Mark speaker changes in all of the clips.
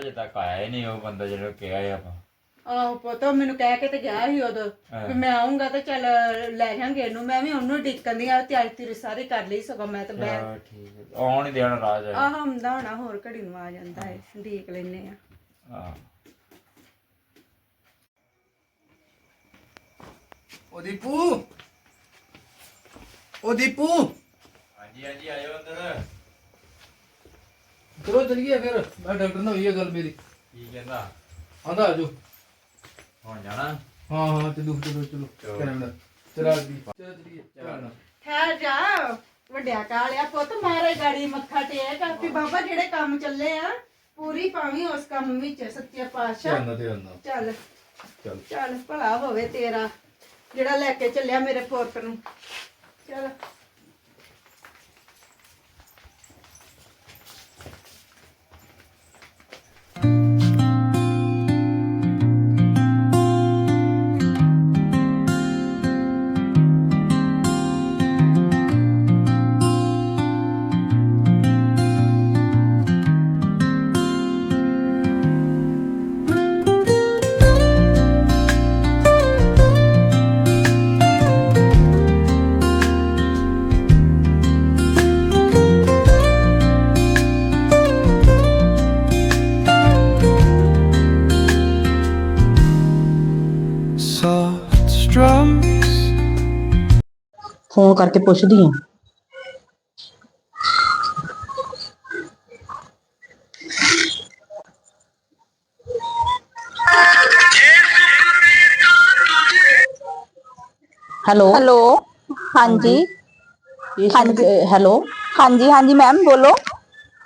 Speaker 1: ਅਜੇ ਤੱਕ ਆਇਆ ਹੀ ਨਹੀਂ ਉਹ ਬੰਦਾ ਜਿਹੜਾ ਕਿਹਾ ਹੈ ਆਪਾਂ।
Speaker 2: ਆਹੋ ਪਤਾ ਮੈਨੂੰ ਕਹਿ ਕੇ ਤੇ ਗਿਆ ਸੀ ਉਦੋਂ ਵੀ ਮੈਂ ਆਉਂਗਾ ਤੇ ਚੱਲ ਲੈ ਜਾਾਂਗੇ ਇਹਨੂੰ। ਮੈਂ ਵੀ ਉਹਨੂੰ ਡਿੱਕਣ ਦੀ ਆ ਤਿਆਰੀ ਤਿਰੀ ਸਾਰੀ ਕਰ ਲਈ ਸਗੋਂ ਮੈਂ ਤੇ ਬੈ
Speaker 1: ਚਲੋ ਠੀਕ ਹੈ। ਆਉਣ ਹੀ ਦੇਣਾ ਰਾਜ ਹੈ
Speaker 2: ਆਹ ਹੁੰਦਾ ਹੋਣਾ ਹੋਰ ਘੜੀ ਨੂੰ ਆ ਜਾਂਦਾ ਹੈ ਢੀਕ ਲੈਨੇ ਆ।
Speaker 1: ਹਾਂ।
Speaker 3: ਉਹ ਦੀਪੂ। ਉਹ ਦੀਪੂ।
Speaker 1: ਹਾਂਜੀ ਹਾਂਜੀ ਆਇਓ ਅੰਦਰ।
Speaker 3: ਚਲੋ ਚਲੀਏ ਫਿਰ। ਮੈਂ ਡਾਕਟਰ ਨਾਲ ਹੋਈ ਹੈ ਗੱਲ ਮੇਰੀ।
Speaker 1: ਕੀ ਕਹਿੰਦਾ?
Speaker 3: ਆਂਦਾ ਆਜੋ
Speaker 1: ਹੁਣ ਜਾਣਾ?
Speaker 3: ਹਾਂ ਹਾਂ ਚਲੋ ਚਲੋ ਚਲੋ।
Speaker 1: ਚਲੋ।
Speaker 3: ਕੈਨੇਡਾ ਚਲਾ ਦੀ ਚਲੋ ਚਲੀਏ। ਚਲੋ।
Speaker 2: ਠਹਿਰ ਜਾ। ਵੱਡਿਆ ਕਾਲਿਆ ਪੁੱਤ ਮਾਰੇ ਗਾੜੀ ਮੱਥਾ ਟੇਕ ਵੀ ਬਾਬਾ ਜਿਹੜੇ ਕੰਮ ਚੱਲੇ ਆ ਪੂਰੀ ਪਾਵੀਂ ਉਸ ਕੰਮ ਵਿੱਚ ਸੱਚੇ ਪਾਤਸ਼ਾਹ।
Speaker 3: ਧਿਆਨ ਧਿਆਨ
Speaker 2: ਚੱਲ।
Speaker 3: ਚੱਲ।
Speaker 2: ਚੱਲ ਭਲਾ ਹੋਵੇ ਤੇਰਾ ਜਿਹੜਾ ਲੈ ਕੇ ਚੱਲਿਆ ਮੇਰੇ ਪੁੱਤ ਨੂੰ। ਚੱਲ।
Speaker 4: Strums
Speaker 5: ਫੋਨ ਕਰਕੇ ਪੁੱਛਦੀ ਆ ਹੈਲੋ।
Speaker 6: ਹੈਲੋ ਹਾਂਜੀ।
Speaker 5: ਹੈਲੋ।
Speaker 6: ਹਾਂਜੀ ਹਾਂਜੀ ਮੈਮ ਬੋਲੋ।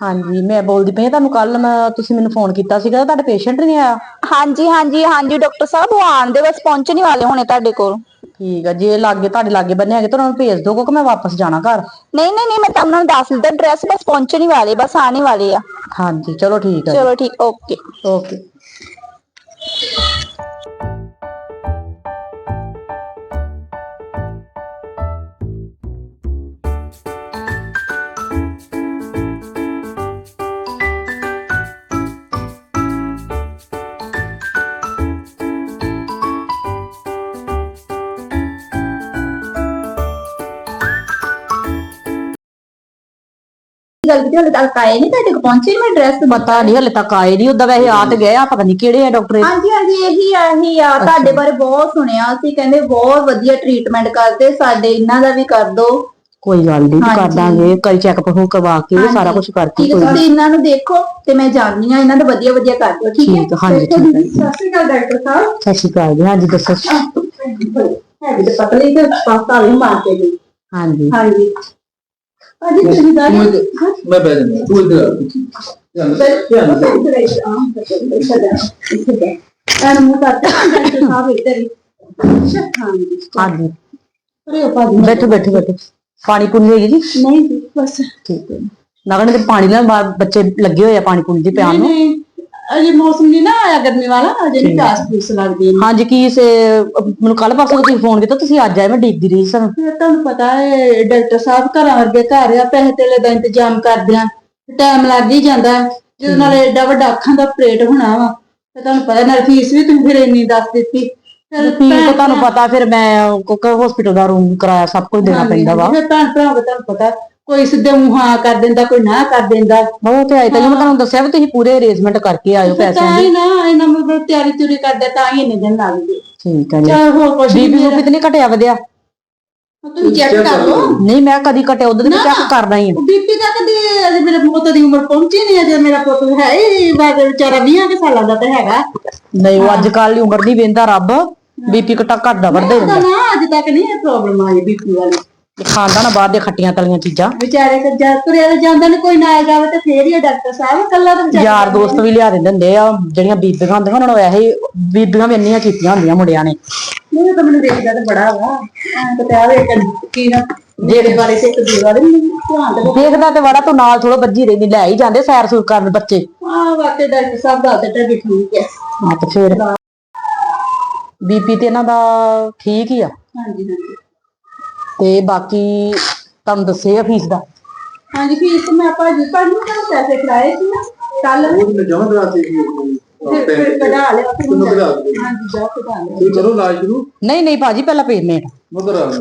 Speaker 5: ਹਾਂਜੀ ਮੈਂ ਬੋਲਦੀ ਪਈ ਹਾਂ ਤੁਹਾਨੂੰ ਕੱਲ ਮੈਂ ਤੁਸੀਂ ਮੈਨੂੰ ਫੋਨ ਕੀਤਾ ਸੀਗਾ ਤੁਹਾਡਾ ਪੇਸ਼ੈਂਟ ਨਹੀਂ ਆਇਆ?
Speaker 6: ਹਾਂਜੀ ਹਾਂਜੀ ਹਾਂਜੀ ਡਾਕਟਰ ਸਾਹਿਬ ਉਹ ਆਉਣ ਦੇ ਬਸ ਪਹੁੰਚਣ ਹੀ ਵਾਲੇ ਹੋਣੇ ਤੁਹਾਡੇ ਕੋਲ।
Speaker 5: ਠੀਕ ਆ ਜੇ ਲਾਗੇ ਤੁਹਾਡੇ ਲਾਗੇ ਬੰਨੇ ਹੈਗੇ ਤਾਂ ਉਹਨਾਂ ਨੂੰ ਭੇਜ ਦਿਓ ਕਿਉਂਕਿ ਮੈਂ ਵਾਪਸ ਜਾਣਾ ਘਰ।
Speaker 6: ਨਹੀਂ ਨਹੀਂ ਨਹੀਂ ਮੈਂ ਤੁਹਾਨੂੰ ਦੱਸ ਦਿੱਤਾ ਐਡਰੈਸ ਬਸ ਪਹੁੰਚਣ ਹੀ ਵਾਲੇ ਬਸ ਆਣੇ ਵਾਲੇ ਆ।
Speaker 5: ਹਾਂਜੀ ਚਲੋ ਠੀਕ ਆ
Speaker 6: ਚਲੋ ਠੀਕ ਓਕੇ।
Speaker 5: ਓਕੇ।
Speaker 6: ਜਲਦੀ ਜਲਦੀ ਤੱਕ ਆਏ ਨਹੀਂ ਤੁਹਾਡੇ ਕੋਲ ਪਹੁੰਚੇ ਮੈਂ ਐਡਰੈਸ
Speaker 5: ਪਤਾ ਨਹੀਂ ਹਲੇ ਤੱਕ ਆਏ ਨਹੀਂ ਉਦਾਂ ਵੈਸੇ ਆ ਤੇ ਗਏ ਆ ਪਤਾ ਨਹੀਂ ਕਿਹੜੇ ਆ ਡਾਕਟਰ।
Speaker 6: ਹਾਂਜੀ ਹਾਂਜੀ ਇਹੀ ਆ ਇਹੀ ਆ। ਤੁਹਾਡੇ ਬਾਰੇ ਬਹੁਤ ਸੁਣਿਆ ਸੀ ਕਹਿੰਦੇ ਬਹੁਤ ਵਧੀਆ ਟ੍ਰੀਟਮੈਂਟ ਕਰਦੇ ਸਾਡੇ ਇਹਨਾਂ ਦਾ ਵੀ ਕਰ ਦੋ।
Speaker 5: ਕੋਈ ਗੱਲ ਨਹੀਂ ਕਰ। ਦਾਂਗੇ ਕਈ ਚੈੱਕਅਪ ਹੋ ਕਰਵਾ ਕੇ ਸਾਰਾ ਕੁਝ ਕਰਕੇ ਕੋਈ
Speaker 6: ਤੁਸੀਂ ਇਹਨਾਂ ਨੂੰ ਦੇਖੋ ਤੇ ਮੈਂ ਜਾਣਦੀ ਆ ਇਹਨਾਂ ਦਾ ਵਧੀਆ ਵਧੀਆ ਕਰ ਦਿਓ ਠੀਕ ਹੈ?
Speaker 5: ਠੀਕ ਹਾਂਜੀ,
Speaker 6: ਸਤਿ ਸ਼੍ਰੀ ਅਕਾਲ ਡਾਕਟਰ ਸਾਹਿਬ।
Speaker 5: ਸਤਿ ਸ਼੍ਰੀ ਅਕਾਲ ਜੀ ਹਾਂਜੀ ਦੱਸੋ।
Speaker 6: ਹੈ ਵੀ ਪਤਲੀ ਤੇ ਪਾਸਤਾ ਵੀ ਮਾਰ ਕੇ ਗਈ।
Speaker 5: ਹਾਂਜੀ।
Speaker 6: ਹਾਂਜੀ। ਹਾਂਜੀ ਤੁਸੀਂ ਦੱਸ
Speaker 3: ਤੂੰ ਇੱਧਰ- ਮੈਂ ਬਹਿ ਜਾਂਦਾ ਤੂੰ ਇੱਧਰ ਆ ਧਿਆਨ ਨਾਲ ਧਿਆਨ ਨਾਲ
Speaker 6: ਐਨ ਮੂੰਹ ਕਰਦਾ ਡਾਕਟਰ ਸਾਹਿਬ ਇੱਧਰ ਹੀ ਹਾਂਜੀ
Speaker 5: ਹਾਂਜੀ
Speaker 6: ਅਰੇ ਉਹ ਭਾਜੀ
Speaker 5: ਬੈਠੋ ਬੈਠੋ ਬੈਠੋ ਪਾਣੀ ਪੂਣੀ ਹੈਗੀ ਜੀ?
Speaker 6: ਨਹੀਂ ਬਸ।
Speaker 5: ਠੀਕ ਹੈ। ਨਗਨ ਦੇ ਪਾਣੀ ਬਾਹਰ ਬੱਚੇ ਲੱਗੇ ਹੋਏ ਆ ਪਾਣੀ ਪੂਣੀ ਦੀ ਪਿਆਣ ਨੂੰ?
Speaker 6: ਅਜੇ ਮੌਸਮ ਨਹੀਂ ਨਾ ਆਇਆ ਗਰਮੀ ਵਾਲਾ ਅਜੇ ਨਹੀਂ ਪਿਆਸ ਪੂਸ ਲੱਗਦੀ ਇਹਨੂੰ।
Speaker 5: ਹਾਂਜੀ ਕੀ ਸੇ ਮੈਨੂੰ ਕੱਲ ਪਰਸੋਂ ਤੁਸੀਂ ਫੋਨ ਕੀਤਾ ਤੁਸੀਂ ਅੱਜ ਆਏ ਮੈਂ ਡੀਕਦੀ ਰਹੀ ਸਾਨੂੰ
Speaker 6: ਫਿਰ ਤੁਹਾਨੂੰ ਪਤਾ ਹੈ ਡਾਕਟਰ ਸਾਹਿਬ ਘਰਾਂ ਵਰਗੇ ਘਰ ਆ ਪੈਸੇ ਤੇਲੇ ਦਾ ਇੰਤਜ਼ਾਮ ਕਰਦੇ ਆ ਟਾਈਮ ਲੱਗ ਹੀ ਜਾਂਦਾ ਹੈ। ਜਦੋਂ ਨਾਲੇ ਏਡਾ ਵੱਡਾ ਅੱਖਾਂ ਦਾ ਆਪਰੇਟ ਹੋਣਾ ਵਾ ਤੇ ਤੁਹਾਨੂੰ ਪਤਾ ਨਾਲ ਫੀਸ ਵੀ ਤੁਸੀਂ ਫਿਰ ਇੰਨੀ ਦੱਸ ਦਿੱਤੀ ਫਿਰ
Speaker 5: ਤੁਹਾਨੂੰ ਪਤਾ ਫਿਰ ਮੈਂ ਕੋਕ ਹਸਪੀਟਲ ਦਾ ਰੂਮ ਕਿਰਾਇਆ ਸਭ ਕੁਝ ਦੇਣਾ ਪੈਂਦਾ ਵਾ
Speaker 6: ਫਿਰ ਭੈਣ ਭਰਾਵਾਂ ਤੁਹਾਨੂੰ ਪਤਾ ਕੋਈ ਸਿੱਧੇ ਮੂੰਹ ਹਾਂ ਕਰ ਦਿੰਦਾ ਕੋਈ ਨਾ ਕਰ ਦਿੰਦਾ।
Speaker 5: ਬਹੁਤ ਹੈ ਤਾਂ ਜੀ ਮੈਂ ਤੁਹਾਨੂੰ ਦੱਸਿਆ ਵੀ ਤੁਸੀਂ ਪੂਰੇ ਅਰੇਂਜਮੈਂਟ ਕਰਕੇ ਆਇਓ ਪੈਸਿਆਂ
Speaker 6: ਤਾਂ
Speaker 5: ਦੀ।
Speaker 6: ਹੀ ਨਾ ਇਹਨਾਂ ਮਤਲਬ ਤਿਆਰੀ ਤੁਰੀ ਕਰਦੇ ਤਾਂ ਹੀ ਇੰਨੇ ਦਿਨ
Speaker 5: ਠੀਕ ਹੈ ਜੀ।
Speaker 6: ਚਲ ਹੋਰ ਕੁਝ
Speaker 5: ਬੀਬੀ
Speaker 6: ਨਹੀਂ
Speaker 5: ਨੂੰ ਕਿਤਨੀ ਘਟਿਆ ਵਧਿਆ?
Speaker 6: ਤੁਸੀਂ ਚੈੱਕ ਕਰ ਲਓ।
Speaker 5: ਨਹੀਂ ਮੈਂ ਕਦੀ ਘਟਿਆ ਉਦੋਂ ਤੇ ਚੈੱਕ ਕਰਦਾ ਹੀ
Speaker 6: ਬੀਪੀ ਦਾ ਕਦੀ ਅਜੇ ਮੇਰੇ ਪੁੱਤ ਦੀ ਉਮਰ ਪਹੁੰਚੀ ਨਹੀਂ ਅਜੇ ਮੇਰਾ ਪੁੱਤ ਹੈ ਹੀ ਬਾਅਦ ਵਿਚਾਰਾ 20 ਕੁ ਸਾਲਾਂ ਦਾ ਤਾਂ ਹੈਗਾ।
Speaker 5: ਨਹੀਂ ਉਹ ਅੱਜ ਕੱਲ ਦੀ ਉਮਰ ਨਹੀਂ ਵੇਂਦਾ ਰੱਬ ਬੀਪੀ ਘਟਾ ਘਟਦਾ ਵੱਧਦਾ ਹੀ
Speaker 6: ਉਹਦਾ
Speaker 5: ਰਹਿੰਦਾ।
Speaker 6: ਨਾ ਅੱਜ ਤੱਕ ਨਹੀਂ ਇਹ ਪ੍ਰੋਬਲਮ ਆਈ ਬੀਪੀ ਵਾਲੀ।
Speaker 5: ਖਾਂਦਾ ਨਾ ਬਾਹਰ ਦੇ ਖੱਟੀਆਂ ਤਲੀਆਂ ਚੀਜ਼ਾਂ।
Speaker 6: ਵਿਚਾਰੇ ਤੇ ਜਦ ਤੁਰਿਆ ਤੇ ਜਾਂਦਾ ਨੇ ਕੋਈ ਨਾ ਜਾਵੇ ਤੇ ਫੇਰ ਹੀ ਆ ਡਾਕਟਰ ਸਾਹਿਬ ਕੱਲਾ ਤਾਂ ਵਿਚਾਰਾ
Speaker 5: ਯਾਰ ਦੋਸਤ ਵੀ ਲਿਆ ਦਿੰਦੇ ਹੁੰਦੇ ਆ ਜਿਹੜੀਆਂ ਬੀਬੀਆਂ ਹੁੰਦੀਆਂ ਉਹਨਾਂ ਨੂੰ ਹੀ ਬੀਬੀਆਂ ਵੀ ਇੰਨੀਆਂ ਕੀਤੀਆਂ ਹੁੰਦੀਆਂ ਮੁੰਡਿਆਂ ਨੇ।
Speaker 6: ਮੇਰੇ ਤਾਂ ਮੈਨੂੰ ਦੇਖਦਾ ਤੇ ਬੜਾ ਵਾ ਤਾਂ ਪਿਆ ਵੇ ਕੀ ਨਾ ਜਿਹੜੇ ਵਾਲੇ ਤੇ ਇੱਕ ਦੂਰ ਵਾਲੇ ਨੂੰ ਧਿਆਨ ਦੇ
Speaker 5: ਦੇਖਦਾ ਤੇ ਬੜਾ ਤੂੰ ਨਾਲ ਥੋੜਾ ਬੱਜੀ ਰਹਿੰਦੀ ਲੈ ਹੀ ਜਾਂਦੇ ਸੈਰ ਸੂਰ ਕਰਨ ਬੱਚੇ।
Speaker 6: ਆ ਵਾਕੇ ਡਾਕਟਰ ਸਾਹਿਬ ਦਾ ਤੇ ਵੀ ਠੀਕ ਹੈ।
Speaker 5: ਹਾਂ ਤੇ ਫਿਰ। ਬੀਪੀ ਤੇ ਇਹਨਾਂ ਦਾ ਠੀਕ ਹੀ ਆ।
Speaker 6: ਹਾਂਜੀ ਹਾਂਜੀ।
Speaker 5: ਤੇ ਬਾਕੀ ਤੁਹਾਨੂੰ ਦੱਸੇ ਆ ਫੀਸ ਦਾ।
Speaker 6: ਹਾਂਜੀ ਫੀਸ ਮੈਂ ਭਾਜੀ ਭਾਜੀ ਨੂੰ ਤਾਂ ਪੈਸੇ ਖਿਲਾਏ ਸੀ ਨਾ ਕੱਲ
Speaker 3: ਉਹ ਮੈਂ ਜਮਾ ਕਰਾ ਸੀ
Speaker 6: ਫਿਰ ਫਿਰ ਕਢਾ ਲਿਆ ਫਿਰ
Speaker 3: ਤੈਨੂੰ ਕਢਾ ਦੇ
Speaker 6: ਹਾਂਜੀ ਜਾ ਕਢਾ ਲਿਆ
Speaker 3: ਤੁਸੀਂ ਕਰੋ ਇਲਾਜ ਸ਼ੁਰੂ
Speaker 5: ਨਹੀਂ ਨਹੀਂ ਭਾਜੀ ਪਹਿਲਾਂ ਪੇਮੈਂਟ
Speaker 3: ਮੈਂ ਕਰਾ ਲਿਆ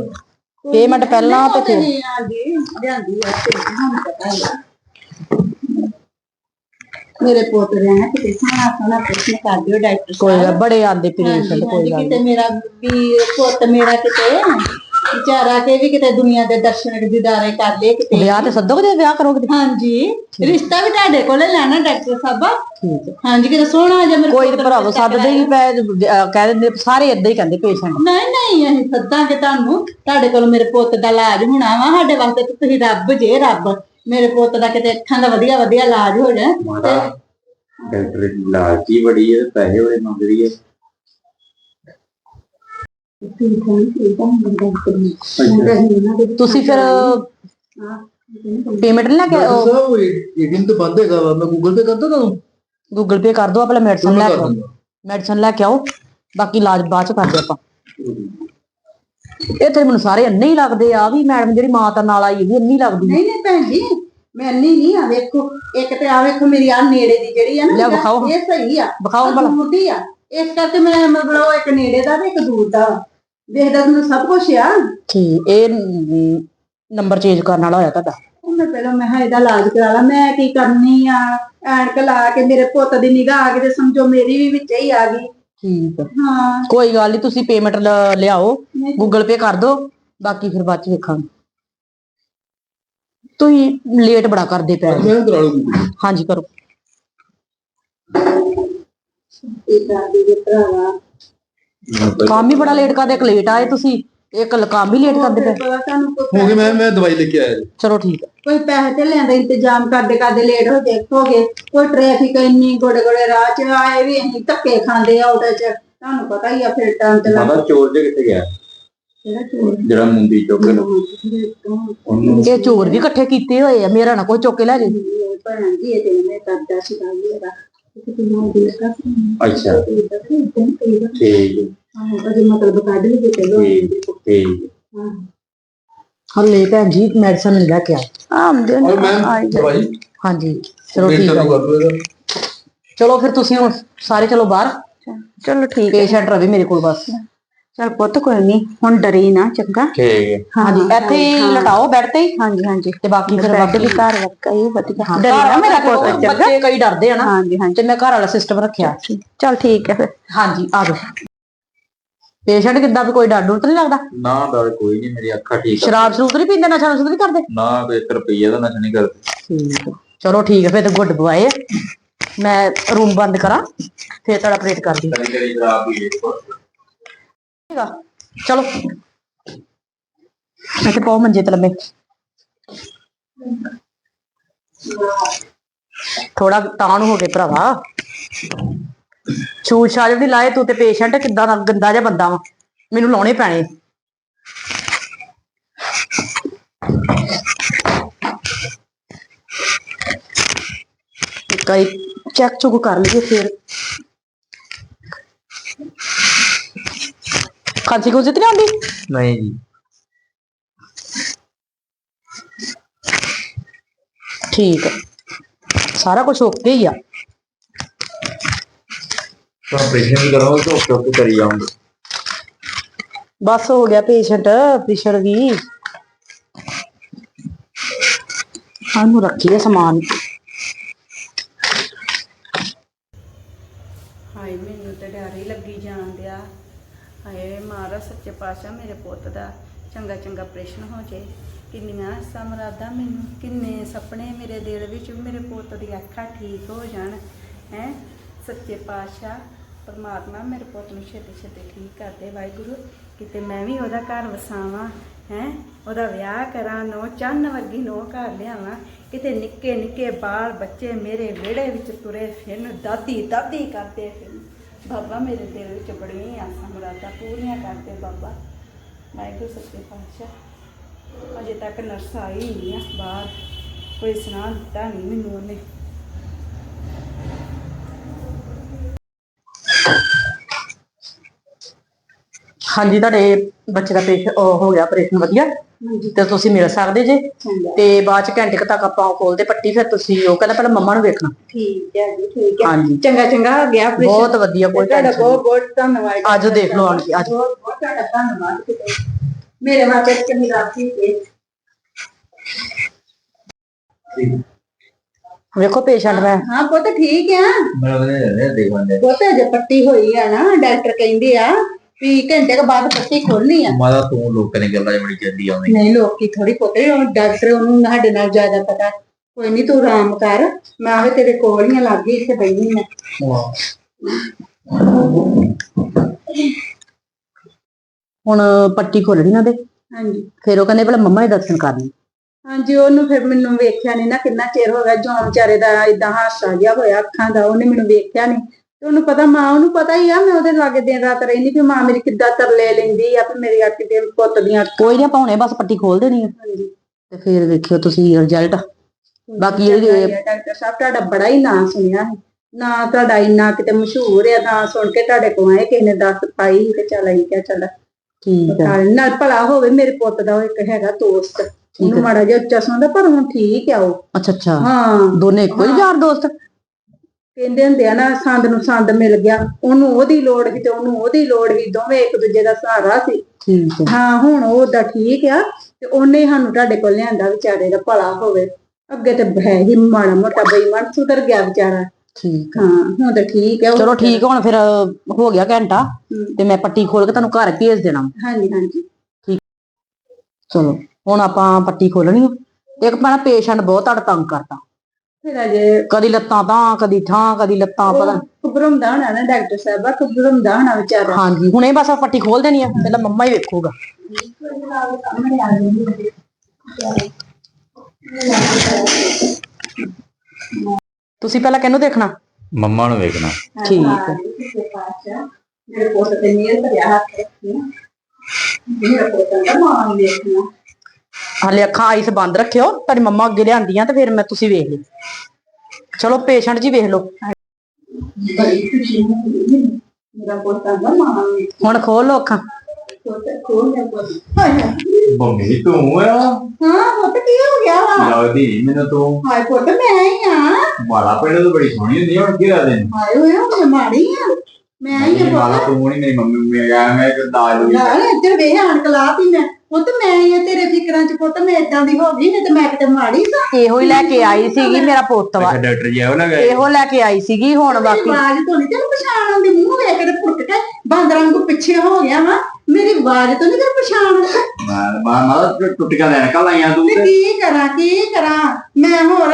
Speaker 5: ਪੇਮੈਂਟ ਪਹਿਲਾਂ ਤੇ ਫਿਰ
Speaker 6: ਲਿਆਂਦੀ ਆ ਤੇ ਹੁਣ ਪਤਾ ਹੈ ਮੇਰੇ ਪੁੱਤ ਦੇ ਨਾ ਕਿਤੇ ਸੋਹਣਾ ਸੋਹਣਾ ਪ੍ਰਸ਼ਨ ਕਰ ਦਿਓ ਡਾਕਟਰ
Speaker 5: ਕੋਈ
Speaker 6: ਸਾਹਿਬ।
Speaker 5: ਗੱਲ ਬੜੇ ਆਂਦੇ ਪੇਸ਼ੈਂਟ ਕੋਈ ਗੱਲ
Speaker 6: ਕਿਤੇ ਮੇਰਾ ਵੀ ਪੁੱਤ ਮੇਰਾ ਕਿਤੇ ਵਿਚਾਰਾ ਕੇ ਵੀ ਕਿਤੇ ਦੁਨੀਆ ਦੇ ਦਰਸ਼ਨ ਦੀਦਾਰੇ ਕਰ ਲਏ ਕਿਤੇ।
Speaker 5: ਵਿਆਹ ਤੇ ਸੱਦੋਗੇ ਵਿਆਹ ਕਰੋਗੇ ਤੇ?
Speaker 6: ਹਾਂਜੀ। ਰਿਸ਼ਤਾ ਵੀ ਤੁਹਾਡੇ ਕੋਲੇ ਲੈਣਾ ਡਾਕਟਰ ਸਾਹਿਬ।
Speaker 5: ਠੀਕ ਹੈ।
Speaker 6: ਹਾਂਜੀ ਕਿਤੇ ਸੋਹਣਾ ਜਿਹਾ ਮੇਰੇ
Speaker 5: ਕੋਈ ਤੇ
Speaker 6: ਨੂੰ
Speaker 5: ਭਰਾਵੋ ਸੱਦਦੇ ਹੀ ਪੈ ਅਹ ਕਹਿ ਦਿੰਦੇ ਸਾਰੇ ਏਦਾਂ ਹੀ ਕਹਿੰਦੇ ਪੇਸ਼ੈਂਟ
Speaker 6: ਨਹੀਂ ਨਹੀਂ ਅਸੀਂ ਸੱਦਾਂਗੇ ਤੁਹਾਨੂੰ। ਤੁਹਾਡੇ ਕੋਲ ਮੇਰੇ ਪੁੱਤ ਦਾ ਇਲਾਜ ਹੋਣਾ ਵਾ ਸਾਡੇ ਵਾਸਤੇ ਤਾਂ ਤੁਸੀਂ ਰੱਬ ਜੇ ਰੱਬ। ਮੇਰੇ ਪੁੱਤ ਦਾ ਕਿਤੇ ਅੱਖਾਂ ਦਾ ਵਧੀਆ ਵਧੀਆ ਇਲਾਜ ਹੋ ਜਾਏ
Speaker 1: ਮਾਤਾ ਡਾਕਟਰ ਦੀ ਲਾਲਚੀ ਬੜੀ ਹੈ ਪੈਸੇ ਬੜੇ ਮੰਗਦੀ ਹੈ।
Speaker 5: ਤੁਸੀਂ ਫਿਰ ਪੇਮੈਂਟ ਲੈ ਕੇ
Speaker 3: ਡਾਕਟਰ ਸਾਹਿਬ ਏਟੀਐਮ ਤੇ ਬੰਦ ਹੈਗਾ ਵਾ ਮੈਂ ਗੂਗਲ ਪੇ ਕਰਦਾ ਤੁਹਾਨੂੰ
Speaker 5: ਗੂਗਲ ਪੇ ਕਰ ਦਿਓ ਆਪਣਾ ਮੈਡੀਸਨ ਲੈ ਕੇ ਆਓ। ਮੈਡੀਸਨ ਲੈ ਕੇ ਆਓ ਬਾਕੀ ਇਲਾਜ ਬਾਅਦ ਚ ਕਰਦੇ ਆਪਾਂ। ਇੱਥੇ ਮੈਨੂੰ ਸਾਰੇ ਅੰਨੇ ਹੀ ਲੱਗਦੇ ਆ ਵੀ ਮੈਡਮ ਜਿਹੜੀ ਮਾਂ ਤਾਂ ਨਾਲ ਆਈ ਇਹ ਵੀ ਅੰਨੀ ਲੱਗਦੀ।
Speaker 6: ਨਹੀਂ ਨਹੀਂ ਭੈਣ ਜੀ ਮੈਂ ਨਹੀਂ ਨਹੀਂ ਆ ਵੇਖੋ। ਇੱਕ ਤੇ ਆ ਵੇਖੋ ਮੇਰੀ ਆ ਨੇੜੇ ਦੀ ਜਿਹੜੀ ਆ ਨਾ। ਇਹ ਸਹੀ ਆ
Speaker 5: ਵਿਖਾਓ
Speaker 6: ਦੂਰ ਦੀ ਆ। ਇਸ ਕਰਕੇ ਮੈਂ ਮਤਲਬ ਇੱਕ ਨੇੜੇ ਦਾ ਤੇ ਇੱਕ ਦੂਰ ਦਾ। ਵੇਖਦਾ ਤੁਹਾਨੂੰ ਸਭ ਕੁਝ ਆ?
Speaker 5: ਠੀਕ ਇਹ ਨੰਬਰ ਚੇਂਜ ਕਰਨ ਵਾਲਾ ਹੋਇਆ ਤੁਹਾਡਾ।
Speaker 6: ਉਹ ਮੈਂ ਪਹਿਲਾਂ ਮੈਂ ਕਿਹਾ ਇਹਦਾ ਇਲਾਜ ਕਰਾ ਲਾ। ਮੈਂ ਕੀ ਕਰਨੀ ਆ? ਐਨਕ ਲਾ ਕੇ ਮੇਰੇ ਪੁੱਤ ਦੀ ਨਿਗਾਹ ਆ ਗਈ ਤੇ ਸਮਝੋ ਮੇਰੀ ਵੀ ਵਿੱਚ ਹੀ ਆ ਗਈ।
Speaker 5: ਠੀਕ ਆ।
Speaker 6: ਹਾਂ।
Speaker 5: ਕੋਈ ਗੱਲ ਨਹੀਂ ਤੁਸੀਂ ਪੇਮੈਂਟ ਲਿਆਓ। ਗੂਗਲ ਪੇ ਕਰ ਦਿਓ ਬਾਕੀ ਫਿਰ ਬਾਅਦ ਚ ਵੇਖਾਂਗੇ। ਤੁਸੀਂ ਲੇਟ ਬੜਾ ਕਰਦੇ ਪਏ
Speaker 3: ਮੈਂ ਕਰਾ ਲੂੰਗਾ।
Speaker 5: ਹਾਂਜੀ ਕਰੋ।
Speaker 6: ਇਹ ਕਰਦੀ ਦੇ ਭਰਾਵਾ।
Speaker 5: ਕੰਮ ਹੀ ਬੜਾ ਲੇਟ ਕਰਦੇ ਇੱਕ ਲੇਟ ਆਏ ਤੁਸੀਂ ਇੱਕ ਲ- ਕੰਮ ਹੀ ਲੇਟ ਕਰਦੇ ਪਏ।
Speaker 6: ਪਤਾ ਤੁਹਾਨੂੰ ਕੋਈ
Speaker 3: ਹੋ ਗਏ ਮੈਂ ਮੈਂ ਦਵਾਈ ਲੈ ਕੇ ਆਇਆ ਜੀ।
Speaker 5: ਚਲੋ ਠੀਕ ਹੈ
Speaker 6: ਕੋਈ ਪੈਸੇ ਤੇ ਲੈਣ ਦਾ ਇੰਤਜ਼ਾਮ ਕਰਦੇ ਕਰਦੇ ਲੇਟ ਹੋ ਗਏ ਹੋ ਗਏ। ਕੋਈ ਟ੍ਰੈਫਿਕ ਇੰਨੀ ਗੋੜੇ ਗੋੜੇ ਰਾਹ ਚ ਆਏ ਵੀ ਅਸੀਂ ਧੱਕੇ ਖਾਂਦੇ ਆ ਉਹਦੇ ਚ। ਤੁਹਾਨੂੰ ਪਤਾ ਹੀ ਆ ਫਿਰ ਟਾਈਮ ਤੇ ਲੱਗ
Speaker 1: ਮਾਤਾ ਚੋਰ ਜੇ ਕਿੱਥੇ ਗਿਆ?
Speaker 6: ਜਿਹੜਾ ਚੋਰ?
Speaker 1: ਜਿਹੜਾ ਮੁੰਡੀ ਚੁੱਕ ਉਹਨੂੰ
Speaker 5: ਇਹ ਚੋਰ ਵੀ ਇਕੱਠੇ ਕੀਤੇ ਹੋਏ ਆ ਮੇਰਾ ਨਾ ਕੋਈ ਚੁੱਕ ਕੇ ਲੈ ਜੇ।
Speaker 6: ਭੈਣ ਜੀ ਇਹ ਤੇ ਮੈਂ ਕਰਦਾ ਸੀ ਗੱਲ ਇਹਦਾ। ਕਿ ਤੂੰ ਨਾ ਦਿਲ ਕਰ
Speaker 1: ਅੱਛਾ ਠੀਕ ਹੈ
Speaker 6: ਅਜੇ ਮਤਲਬ ਕੱਢ ਲਈ ਤੇ ਲੋ
Speaker 1: ਠੀਕ ਠੀਕ
Speaker 5: ਹਲੇ ਭੈਣ ਜੀ ਮੈਡੀਸਨ ਲੈ ਕੇ ਆਏ
Speaker 6: ਆਮਦੇ
Speaker 3: ਔਰ ਮੈਂ ਦਵਾਈ
Speaker 5: ਹਾਂਜੀ ਚਲੋ
Speaker 3: ਪੇਟ
Speaker 5: ਠੀਕ ਹੈ
Speaker 3: ਚਾਲੂ ਕਰ ਲਓ ਇਹਦਾ
Speaker 5: ਚਲੋ
Speaker 6: ਪੁੱਤ ਕੋਈ ਨਹੀਂ ਹੁਣ ਡਰੀ ਨਾ ਚੰਗਾ।
Speaker 1: ਠੀਕ ਹੈ।
Speaker 5: ਹਾਂਜੀ ਇੱਥੇ ਹੀ ਲਟਾਓ ਬੈੱਡ ਤੇ ਹੀ।
Speaker 6: ਹਾਂਜੀ ਹਾਂਜੀ।
Speaker 5: ਤੇ ਬਾਕੀ ਫਿਰ
Speaker 6: ਬੈੱਡ ਵੀ
Speaker 5: ਬਾਕੀ
Speaker 6: ਘਰ ਰੱਖਾ ਹੀ ਵਧੀਆ।
Speaker 5: ਹਾਂ,
Speaker 6: ਡਰੀ
Speaker 5: ਘਰ
Speaker 6: ਨਾ ਮੇਰਾ
Speaker 5: ਵਾਲਾ
Speaker 6: ਪੁੱਤ ਚੰਗਾ।
Speaker 5: ਬੱਚੇ ਕਈ ਡਰਦੇ ਆ ਨਾ
Speaker 6: ਹਾਂਜੀ ਹਾਂਜੀ।
Speaker 5: ਤੇ ਮੈਂ ਘਰ ਵਾਲਾ ਸਿਸਟਮ ਰੱਖਿਆ।
Speaker 6: ਚਲ ਠੀਕ ਹੈ ਫਿਰ।
Speaker 5: ਹਾਂਜੀ ਆ ਜਾਓ। ਪੇਸ਼ੈਂਟ ਕਿੱਦਾਂ? ਵੀ ਕੋਈ ਡਰ ਡਰ ਤਾਂ ਨਹੀਂ ਲੱਗਦਾ?
Speaker 1: ਨਾ ਡਰ ਕੋਈ ਨਹੀਂ ਮੇਰੀ ਅੱਖਾਂ ਠੀਕ ਆ।
Speaker 5: ਸ਼ਰਾਬ ਸ਼ਰੂਬ ਤਾਂ ਨਹੀਂ ਪੀਂਦੇ ਨਸ਼ਾ ਨੁਸ਼ਾ ਤਾਂ ਨਹੀਂ ਕਰਦੇ?
Speaker 1: ਨਾ ਕੋਈ 1 ਰੁਪਈਆ ਦਾ ਨਸ਼ਾ ਨਹੀਂ ਕਰਦੇ।
Speaker 5: ਠੀਕ ਹੈ। ਚਲੋ ਠੀਕ ਹੈ ਫਿਰ ਤਾਂ ਗੁੱਡ ਬੁਆਏ ਮੈਂ ਰੂਮ ਬੰਦ ਕਰਾਂ ਫਿਰ ਤੁਹਾਡਾ ਆਪਰੇਟ ਕਰਦੀ ਆ ਚਲੋ। ਮੈਂ ਤੇ ਮੰਜੇ ਤੇ ਲੰਮੇ ਥੋੜਾ ਤਾਂ ਹੋ ਗਏ ਭਰਾਵਾ। ਛੂਟ ਛਾਜ ਵੀ ਲਾਏ ਤੂੰ ਤੇ ਪੇਸ਼ੈਂਟ ਕਿੱਦਾਂ ਦਾ ਗੰਦਾ ਜਿਹਾ ਬੰਦਾ ਵਾ। ਮੈਨੂੰ ਲਾਉਣੇ ਪੈਣੇ। ਕਈ ਚੈੱਕ ਚੁੱਕ ਕਰ ਲਈਏ ਫਿਰ। ਖਾਂਸੀ ਖੁੰਸੀ ਤੇ ਨਹੀਂ ਆਉਂਦੀ?
Speaker 1: ਨਹੀਂ ਜੀ।
Speaker 5: ਠੀਕ ਹੈ ਸਾਰਾ ਕੁਝ ਓਕੇ ਹੀ ਆ।
Speaker 1: ਤਾਂ ਆਪਰੇਸ਼ਨ ਵੀ ਕਰਾਂਗੇ ਤਾਂ ਓਕੇ ਓਕੇ ਕਰੀ ਜਾਵਾਂਗੇ
Speaker 5: ਬਸ ਹੋ ਗਿਆ ਪੇਸ਼ੈਂਟ ਪ੍ਰੈਸ਼ਰ ਵੀ ਸਾਨੂੰ ਰੱਖੀਏ ਸਮਾਨ
Speaker 2: ਹਾਏ ਮੈਨੂੰ ਤੇ ਡਰ ਹੀ ਲੱਗੀ ਜਾਣ ਡਿਆ ਹਾਏ ਮਾਰਾ ਪਾਤਸ਼ਾਹ ਮੇਰੇ ਪੁੱਤ ਦਾ ਚੰਗਾ ਚੰਗਾ ਆਪਰੇਸ਼ਨ ਹੋ ਜੇ। ਕਿੰਨੀਆਂ ਸਮਰਾਦਾ ਮੈਨੂੰ, ਕਿੰਨੇ ਸੁਪਨੇ ਮੇਰੇ ਦਿਲ ਵਿੱਚ, ਮੇਰੇ ਪੁੱਤ ਦੀ ਅੱਖਾਂ ਠੀਕ ਹੋ ਜਾਣ। ਹੈ? ਸੱਚੇ ਪਾਤਸ਼ਾਹ ਪਰਮਾਤਮਾ ਮੇਰੇ ਪੁੱਤ ਨੂੰ ਛੇਤੀ ਛੇਤੀ ਠੀਕ ਕਰ ਦੇ ਵਾਹਿਗੁਰੂ, ਕਿਤੇ ਮੈਂ ਵੀ ਉਹਦਾ ਘਰ ਵਸਾਵਾਂ, ਹੈ? ਉਹਦਾ ਵਿਆਹ ਕਰਾਂ ਨੋ ਚੰਨ ਵਰਗੀ ਨੋ ਘਰ ਲਿਆਵਾਂ। ਕਿਤੇ ਨਿੱਕੇ ਨਿੱਕੇ ਬਾਲ ਬੱਚੇ ਮੇਰੇ ਵਿਹੜੇ ਵਿੱਚ ਤੁਰੇ ਫਿਰਨ ਦਾਦੀ ਦਾਦੀ ਕਰਦੇ ਫਿਰਨ। ਬਾਬਾ ਮੇਰੇ ਦਿਲ ਵਿੱਚ ਬੜੀਆਂ ਆਸਾਂ ਮੁਰਾਦਾਂ ਪੂਰੀਆਂ ਕਰਦੇ ਬਾਬਾ। ਵਾਹਿਗੁਰੂ ਸੱਚੇ ਪਾਤਸ਼ਾਹ, ਅਜੇ ਤੱਕ ਨਰਸ ਆਈ ਨਹੀਂ ਆ, ਬਾਹਰ ਕੋਈ ਸੁਣਾ ਦਿੱਤਾ ਨਹੀਂ ਮੈਨੂੰ ਉਹਨੇ।
Speaker 5: ਹਾਂਜੀ ਤੁਹਾਡੇ ਬੱਚੇ ਦਾ ਪੇਸ਼ ਉਹ ਹੋ ਗਿਆ ਆਪਰੇਸ਼ਨ ਵਧੀਆ। ਤੇ ਤੁਸੀਂ ਮਿਲ ਸਕਦੇ ਜੇ। ਤੇ ਬਾਅਦ ਚ ਘੰਟੇ ਕੁ ਤੱਕ ਆਪਾਂ ਉਹ ਖੋਲਦੇ ਪੱਟੀ ਫਿਰ ਤੁਸੀਂ ਉਹ ਕਹਿੰਦਾ ਪਹਿਲਾਂ ਮੰਮਾ ਨੂੰ ਵੇਖਣਾ।
Speaker 6: ਠੀਕ ਹੈ ਜੀ ਠੀਕ ਹੈ।
Speaker 5: ਹਾਂਜੀ।
Speaker 6: ਚੰਗਾ ਚੰਗਾ ਹੋ ਗਿਆ operation।
Speaker 5: ਬਹੁਤ ਵਧੀਆ ਕੋਈ
Speaker 6: ਤੁਹਾਡਾ
Speaker 5: tension
Speaker 6: ਬਹੁਤ ਬਹੁਤ ਧੰਨਵਾਦ
Speaker 5: ਆਜੋ ਦੇਖ ਲਓ ਆਣ ਕੇ ਆਜੋ
Speaker 6: ਬਹੁਤ ਬਹੁਤ ਤੁਹਾਡਾ ਧੰਨਵਾਦ ਕਿਤੇ। ਮੇਰੇ ਵਾਸਤੇ ਕਿੰਨੀ ਰਾਤੀ ਤੇ
Speaker 5: ਵੇਖੋ ਪੇਸ਼ੈਂਟ ਮੈਂ।
Speaker 6: ਹਾਂ ਪੁੱਤ ਠੀਕ ਆ।
Speaker 3: ਮੈਂ ਉਹਨੇ ਦੇਖਣ ਦੇ
Speaker 6: ਪੁੱਤ ਜੇ ਪੱਟੀ ਹੋਈ ਆ ਨਾ ਡਾਕਟਰ ਕਹਿੰਦੇ ਆ ਵੀ ਘੰਟੇ ਕੁ ਬਾਅਦ ਪੱਟੀ ਖੋਲਣੀ ਆ।
Speaker 3: ਮਾਦਾ ਤੂੰ ਲੋਕਾਂ ਨੇ ਗੱਲਾਂ ਬੜੀ ਚੱਲਦੀ ਆਉਂਦੀ
Speaker 6: ਨਹੀਂ ਲੋਕੀ ਥੋੜੀ ਪੁੱਤੇ ਉਹ ਡਾਕਟਰ ਉਹਨੂੰ ਸਾਡੇ ਨਾਲ ਜ਼ਿਆਦਾ ਪਤਾ। ਕੋਈ ਨਹੀਂ ਤੂੰ ਆਰਾਮ ਕਰ। ਮੈਂ ਆਵੇ ਤੇਰੇ ਕੋਲ ਹੀ ਲੱਗ ਗਈ ਇੱਥੇ ਬੈਠੀ ਮੈਂ
Speaker 5: ਹੁਣ ਪੱਟੀ ਖੋਲਣੀ ਨਾ ਦੇ
Speaker 6: ਹਾਂਜੀ।
Speaker 5: ਫਿਰ ਉਹ ਕਹਿੰਦੇ ਪਹਿਲਾਂ ਮੰਮਾ ਦੇ ਦਰਸ਼ਨ ਕਰਨੇ
Speaker 6: ਹਾਂਜੀ ਉਹਨੂੰ ਫਿਰ ਮੈਨੂੰ ਵੇਖਿਆ ਨਹੀਂ ਨਾ ਕਿੰਨਾ ਚਿਰ ਹੋ ਗਿਆ। ਜੋਂ ਵਿਚਾਰੇ ਦਾ ਇਦਾਂ ਹਾਸਾ ਜਿਹਾ ਹੋਇਆ ਅੱਖਾਂ ਦਾ ਉਹਨੇ ਮੈਨੂੰ ਵੇਖਿਆ ਨਹੀਂ ਤੇ ਉਹਨੂੰ ਪਤਾ ਮਾਂ ਉਹਨੂੰ ਪਤਾ ਹੀ ਆ ਮੈਂ ਉਹਦੇ ਲਾਗੇ ਦਿਨ ਰਾਤ ਰਹਿੰਦੀ ਕਿ ਮਾਂ ਮੇਰੀ ਕਿੱਦਾਂ ਤਰਲੇ ਲੈਂਦੀ ਆ ਤੇ ਮੇਰੀ ਅੱਖ ਦੇ ਪੁੱਤ ਦੀਆਂ
Speaker 5: ਕੋਈ ਨਹੀਂ ਪਾਉਣੇ ਬਸ ਪੱਟੀ ਖੋਲ ਦੇਣੀ ਆ। ਤੇ ਫਿਰ ਵੇਖਿਓ ਤੁਸੀਂ ਰਿਜ਼ਲਟ ਬਾਕੀ ਜਿਹੜੇ
Speaker 6: ਆ, ਡਾਕਟਰ ਸਾਹਿਬ ਤੁਹਾਡਾ ਬੜਾ ਹੀ ਨਾਂ ਸੁਣਿਆ ਹੈ ਨਾ ਤੁਹਾਡਾ ਇੰਨਾ ਕਿਤੇ ਮਸ਼ਹੂਰ ਹੈ ਨਾ ਸੁਣ ਕੇ ਤੁਹਾਡੇ ਕੋਲ ਆਏ ਕਿਸੇ ਨੇ ਦੱਸ ਪਾਈ ਤੇ ਚੱਲ ਆਈ ਕਿਆ ਚੱਲ।
Speaker 5: ਠੀਕ ਹੈ
Speaker 6: ਨਾਲ ਨਾਲ ਭਲਾ ਹੋਵੇ ਮੇਰੇ ਪੁੱਤ ਦਾ ਉਹ ਇੱਕ ਹੈਗਾ ਦੋਸਤ। ਉਹਨੂੰ ਮਾੜਾ ਜਿਹਾ ਉੱਚਾ ਸੁਣਦਾ ਪਰ ਹੁਣ ਠੀਕ ਆ ਉਹ।
Speaker 5: ਅੱਛਾ ਅੱਛਾ।
Speaker 6: ਹਾਂ।
Speaker 5: ਦੋਨੇ ਇੱਕੋ ਹੀ। ਯਾਰ ਦੋਸਤ?
Speaker 6: ਕਹਿੰਦੇ ਹੁੰਦੇ ਆ ਨਾ ਸੰਦ ਨੂੰ ਸੰਦ ਮਿਲ ਗਿਆ। ਉਹਨੂੰ ਉਹਦੀ ਲੋੜ ਸੀ ਤੇ ਉਹਨੂੰ ਉਹਦੀ ਲੋੜ ਸੀ। ਦੋਵੇਂ ਇੱਕ ਦੂਜੇ ਦਾ ਸਹਾਰਾ ਸੀ।
Speaker 5: ਠੀਕ ਹੈ।
Speaker 6: ਹਾਂ ਹੁਣ ਉਹ ਦਾ ਠੀਕ ਆ ਤੇ ਉਹਨੇ ਸਾਨੂੰ ਤੁਹਾਡੇ ਕੋਲ ਲਿਆਂਦਾ ਵਿਚਾਰੇ ਦਾ ਭਲਾ ਹੋਵੇ। ਅੱਗੇ ਤੇ ਹੈ ਹੀ ਮਾੜਾ ਮੋਟਾ ਬੇਈਮਾਨ ਸੁਧਰ ਗਿਆ ਵਿਚਾਰਾ।
Speaker 5: ਠੀਕ
Speaker 6: ਹਾਂ ਹੁਣ ਤਾਂ ਠੀਕ ਹੈ ਉਹ-
Speaker 5: ਚਲੋ ਠੀਕ ਆ, ਹੁਣ ਫਿਰ ਹੋ ਗਿਆ ਘੰਟਾ ਤੇ ਮੈਂ ਪੱਟੀ ਖੋਲ ਕੇ ਤੁਹਾਨੂੰ ਘਰ ਭੇਜ ਦੇਣਾ।
Speaker 6: ਹਾਂਜੀ ਹਾਂਜੀ।
Speaker 5: ਚਲੋ ਹੁਣ ਆਪਾਂ ਪੱਟੀ ਖੋਲਣੀ ਆ। ਇੱਕ ਮੈਂ ਪੇਸ਼ੈਂਟ ਬਹੁਤ ਤੁਹਾਡਾ ਤੰਗ ਕਰਦਾ।
Speaker 6: ਫਿਰ ਅਜੇ
Speaker 5: ਕਦੀ ਲੱਤਾਂ ਤਾਂ ਕਦੀ ਠਾਂ ਕਦੀ ਲੱਤਾਂ ਪਤਾ
Speaker 6: ਘਬਰਾਉਂਦਾ ਹੋਣਾ ਨਾ ਡਾਕਟਰ ਸਾਹਿਬਾ ਘਬਰਾਉਂਦਾ ਹੋਣਾ ਵਿਚਾਰਾ।
Speaker 5: ਹਾਂਜੀ ਹੁਣੇ ਬਸ ਆਹ ਪੱਟੀ ਖੋਲ ਦੇਣੀ ਆ ਪਹਿਲਾਂ ਮੰਮਾ ਹੀ ਵੇਖੂਗਾ। ਤੁਸੀਂ ਪਹਿਲਾਂ ਕਿਹਨੂੰ ਦੇਖਣਾ?
Speaker 3: ਮੰਮਾ ਨੂੰ ਵੇਖਣਾ।
Speaker 5: ਠੀਕ ਹੈ
Speaker 6: ਮੇਰੇ ਪੁੱਤ ਤੇ ਭਰਿਆ ਹੱਥ ਰੱਖੀ। ਮੇਰੇ ਪੁੱਤ ਦਾ ਮਾਂ ਨੂੰ ਦੇਖਣਾ
Speaker 5: ਹਾਲੇ ਅੱਖਾਂ ਆਈਸ ਬੰਦ ਰੱਖਿਓ ਤੁਹਾਡੀ ਮੰਮਾ ਅੱਗੇ ਲਿਆਂਦੀਆਂ ਤੇ ਫਿਰ ਮੈਂ ਤੁਸੀਂ ਵੇਖ ਲਿਓ। ਚਲੋ ਪੇਸ਼ੈਂਟ ਜੀ ਵੇਖ ਲਓ।
Speaker 6: ਨੂੰ
Speaker 5: ਹੁਣ ਖੋਲ ਲਓ ਅੱਖਾਂ।
Speaker 3: ਮੰਮੀ ਤੂੰ ਆ?
Speaker 6: ਹਾਂ ਪੁੱਤ ਕੀ ਹੋ ਗਿਆ ਵਾ?
Speaker 3: ਲੱਗਦੀ ਨੀ ਮੈਨੂੰ ਤੂੰ।
Speaker 6: ਹਾਏ ਪੁੱਤ ਮੈਂ ਹੀ ਆ।
Speaker 3: ਮਾਲਾ ਪਹਿਲਾਂ ਤਾਂ ਬੜੀ ਸੋਹਣੀ ਹੁੰਦੀ ਆ, ਹੁਣ ਕੀ ਕਰ ਦੇਣ
Speaker 6: ਹਾਏ ਹੋਏ ਮੈਂ ਮਾੜੀ ਆ। ਮੈਂ ਹੀ ਆ
Speaker 3: ਮਾਲਾ ਤੂੰ ਨਹੀਂ ਮੇਰੀ ਮੰਮੀ ਮੈਂ ਗਿਆ ਮੈਂ ਇੱਕ ਦਾਜ ਹੋਈ
Speaker 6: ਯਾਰ ਇੱਧਰ ਵੇਖ ਆਣ ਕਲਾਤੀ ਮੈਂ। ਪੁੱਤ ਮੈਂ ਹੀ ਆ ਤੇਰੇ ਫਿਕਰਾਂ ਚ ਪੁੱਤ ਮੈਂ ਇਦਾਂ ਦੀ ਹੋ ਗਈ ਨਹੀਂ ਤੇ ਮੈਂ ਕਿਤੇ ਮਾੜੀ ਸਾਂ।
Speaker 5: ਇਹੋ ਹੀ ਲੈ ਕੇ ਆਈ ਸੀਗੀ ਮੇਰਾ ਪੁੱਤ ਵਾ।
Speaker 3: ਅੱਛਾ ਡਾਕਟਰ ਜੀ ਆਉ ਲਗਾ
Speaker 5: ਇਹੋ ਲੈ ਕੇ ਆਈ ਸੀਗੀ ਹੁਣ
Speaker 6: ਮੇਰੀ
Speaker 5: ਬਾਕੀ।
Speaker 6: ਆਵਾਜ਼ ਤੋਂ ਨਹੀਂ ਤੈਨੂੰ ਪਛਾਣ ਆਉਂਦੀ ਮੂੰਹ ਵੇਖ ਕੇ ਤੇ ਫੁੱਟ ਕੇ ਬਾਂਦਰਾਂ ਨੂੰ ਪਿੱਛੇ ਹੋ ਗਿਆ ਵਾ। ਮੇਰੀ ਆਵਾਜ਼ ਤੋਂ ਨਹੀਂ ਤੈਨੂੰ ਪਛਾਣ ਆਉਂਦੀ।
Speaker 3: ਮਾਂ ਮਾਂ ਟੁੱਟੀਆਂ ਲੈਣ ਕੱਲ ਆਈਆਂ ਤੂੰ
Speaker 6: ਤੇ। ਕੀ ਕਰਾਂ ਕੀ ਕਰਾਂ? ਮੈਂ ਹੋਰ